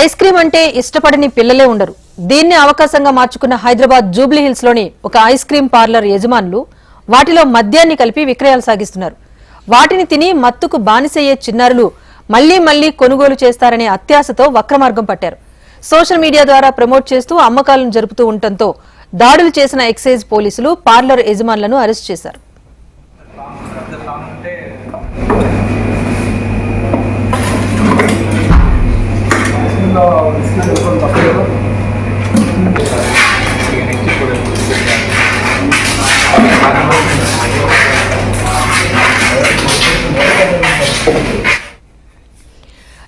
Ice cream అంటే ఇష్టపడని పిల్లలే ఉండరు. దీన్ని అవకాశంగా మార్చుకున్న హైదరాబాద్ జూబ్లీ హిల్స్లోని ఒక ఐస్ క్రీమ్ పార్లర్ యజమానులు వాటిలో మద్యాన్ని కలిపి విక్రయాలు సాగిస్తున్నారు. వాటిని తిని మత్తుకు బానిసయ్యే చిన్నారులు మళ్ళీ మళ్ళీ కొనుగోలు చేస్తారనే అత్యాశతో వక్రమార్గం పట్టారు. సోషల్ మీడియా ద్వారా ప్రమోట్ చేస్తూ అమ్మకాలను జరుపుతూ ఉండటంతో దాడులు చేసిన ఎక్సైజ్ పోలీసులు పార్లర్ యజమానులను అరెస్ట్ చేశారు.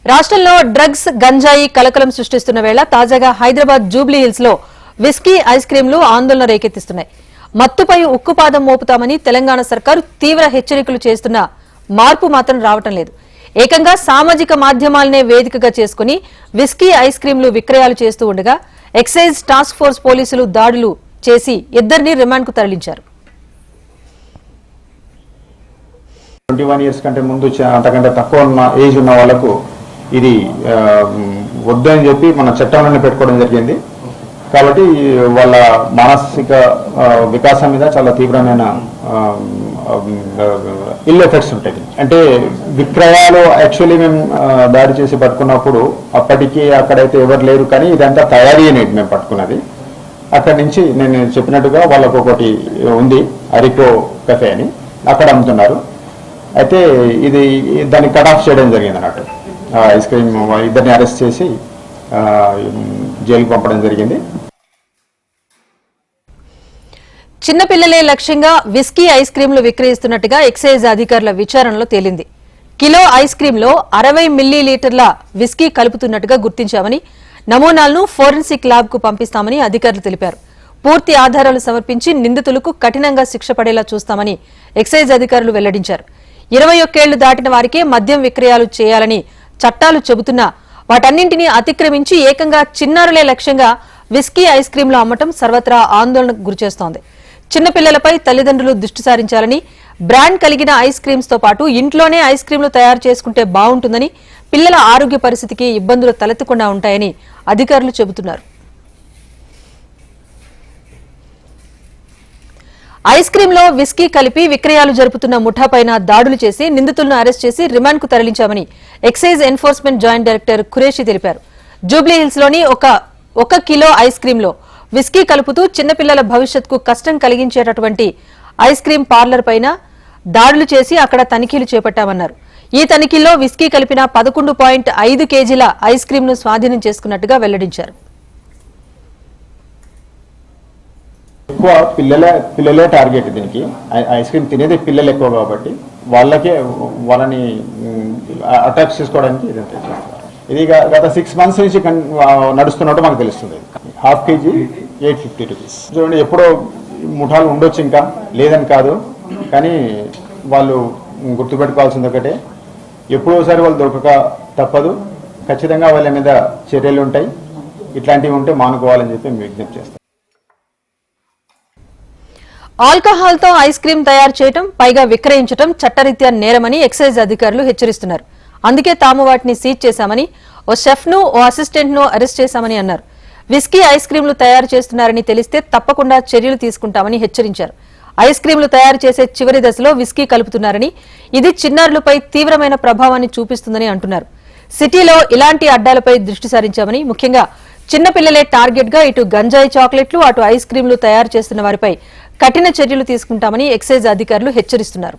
రాష్ట్రంలో డ్రగ్స్ గంజాయి కలకలం సృష్టిస్తున్న వేళ తాజాగా హైదరాబాద్ జూబ్లీ హిల్స్లో విస్కీ ఐస్ క్రీంలు ఆందోళన రేకెత్తిస్తున్నాయి. మత్తుపై ఉక్కుపాదం మోపుతామని తెలంగాణ సర్కారు తీవ్ర హెచ్చరికలు చేస్తున్నా మార్పు మాత్రం రావటం లేదు. ఏకంగా సామాజిక మాధ్యమాలనే వేదికగా చేసుకుని విస్కీ ఐస్ క్రీంలు విక్రయాలు చేస్తూ ఉండగా ఎక్సైజ్ టాస్క్ ఫోర్స్ పోలీసులు దాడులు చేసి ఇద్దరిని రిమాండ్కు తరలించారు. ట్వంటీ వన్ ఇయర్స్ కంటే ముందు అంతకంటే తక్కువ ఉన్న ఏజ్ ఉన్న వాళ్ళకు ఇది వద్దని చెప్పి మన చట్టంలోనే పెట్టుకోవడం జరిగింది. కాబట్టి వాళ్ళ మానసిక వికాసం మీద చాలా తీవ్రమైన ఇల్ ఎఫెక్ట్స్ ఉంటాయి. అంటే విక్రయాలు యాక్చువల్లీ మేము దాడి చేసి పట్టుకున్నప్పుడు అప్పటికి అక్కడైతే ఎవరు లేరు కానీ ఇదంతా తయారీ అనేది మేము పట్టుకున్నది. అక్కడి నుంచి నేను చెప్పినట్టుగా వాళ్ళకు ఒకటి ఉంది అరికో కఫే అని. అక్కడ అమ్ముతున్నారు. అయితే ఇది దాన్ని కట్ ఆఫ్ చేయడం జరిగింది అన్నట్టు. ఐస్ క్రీమ్ ఇద్దరిని అరెస్ట్ చేసి జైలుకి పంపడం జరిగింది. చిన్నపిల్లలే లక్ష్యంగా విస్కీ ఐస్ క్రీంలు విక్రయిస్తున్నట్టుగా ఎక్సైజ్ అధికారుల విచారణలో తేలింది. కిలో ఐస్ క్రీంలో అరవై మిల్లీ లీటర్ల విస్కీ కలుపుతున్నట్టుగా గుర్తించామని నమూనాలను ఫోరెన్సిక్ ల్యాబ్కు పంపిస్తామని అధికారులు తెలిపారు. పూర్తి ఆధారాలు సమర్పించి నిందితులకు కఠినంగా శిక్ష పడేలా చూస్తామని ఎక్సైజ్ అధికారులు వెల్లడించారు. ఇరవై ఒక్కేళ్ళు దాటిన వారికే మద్యం విక్రయాలు చేయాలని చట్టాలు చెబుతున్నా వాటన్నింటినీ అతిక్రమించి ఏకంగా చిన్నారులే లక్ష్యంగా విస్కీ ఐస్ క్రీంలు అమ్మటం సర్వత్రా ఆందోళనకు గురిచేస్తోంది. చిన్నపిల్లలపై తల్లిదండ్రులు దృష్టి సారించాలని బ్రాండ్ కలిగిన ఐస్ క్రీమ్స్తో పాటు ఇంట్లోనే ఐస్ క్రీంలు తయారు చేసుకుంటే బాగుంటుందని పిల్లల ఆరోగ్య పరిస్థితికి ఇబ్బందులు తలెత్తకుండా ఉంటాయని అధికారులు చెబుతున్నారు. ఐస్ క్రీంలో విస్కీ కలిపి విక్రయాలు జరుపుతున్న ముఠాపైన దాడులు చేసి నిందితులను అరెస్ట్ చేసి రిమాండ్కు తరలించామని excise enforcement joint director Qureshi తెలిపారు. జూబ్లీహిల్స్లోని ఒక ఒక కిలో ఐస్ క్రీంలో విస్కీ కలుపుతూ చిన్నపిల్లల భవిష్యత్కు కష్టం కలిగించేటటువంటి ఐస్ క్రీం పార్లర్ పైన దాడులు చేసి అక్కడ తనిఖీలు చేపట్టామన్నారు. ఈ తనిఖీల్లో విస్కీ కలిపిన పదకొండు పాయింట్ ఐదు కేజీల ఐస్ క్రీంను స్వాధీనం చేసుకున్నట్టుగా వెల్లడించారు. ఎక్కువ పిల్లలే పిల్లలే టార్గెట్ దీనికి. ఐస్ క్రీమ్ తినేది పిల్లలు ఎక్కువ కాబట్టి వాళ్ళకే వాళ్ళని అటాక్ చేసుకోవడానికి ఇదంతా చేస్తున్నారు ఇది గత సిక్స్ మంత్స్ నుంచి నడుస్తున్నట్టు మాకు తెలుస్తుంది. Half KG eight fifty rupees. చూడండి ఎప్పుడో ముఠాలు ఉండొచ్చు ఇంకా. లేదని కాదు. కానీ వాళ్ళు గుర్తుపెట్టుకోవాల్సింది ఒకటే. ఎప్పుడోసారి వాళ్ళు దొరకక తప్పదు. ఖచ్చితంగా వాళ్ళ మీద చర్యలు ఉంటాయి. ఇట్లాంటివి ఉంటే మానుకోవాలని చెప్పి మేము విజ్ఞప్తి చేస్తాం. ఆల్కహాల్తో ఐస్ క్రీం తయారు చేయటం పైగా విక్రయించటం చట్టరీత్యా నేరమని ఎక్సైజ్ అధికారులు హెచ్చరిస్తున్నారు. అందుకే తాము వాటిని సీజ్ చేశామని ఓ షెఫ్ను ఓ అసిస్టెంట్ను అరెస్ట్ చేశామని అన్నారు. విస్కీ ఐస్ క్రీంలు తయారు చేస్తున్నారని తెలిస్తే తప్పకుండా చర్యలు తీసుకుంటామని హెచ్చరించారు. ఐస్ క్రీంలు తయారు చేసే చివరి దశలో విస్కీ కలుపుతున్నారని ఇది చిన్నారులపై తీవ్రమైన ప్రభావాన్ని చూపిస్తుందని అంటున్నారు. సిటీలో ఇలాంటి అడ్డాలపై దృష్టి సారించామని ముఖ్యంగా చిన్నపిల్లలే టార్గెట్గా ఇటు గంజాయి చాక్లెట్లు అటు ఐస్ క్రీంలు తయారు చేస్తున్న వారిపై కఠిన చర్యలు తీసుకుంటామని ఎక్సైజ్ అధికారులు హెచ్చరిస్తున్నారు.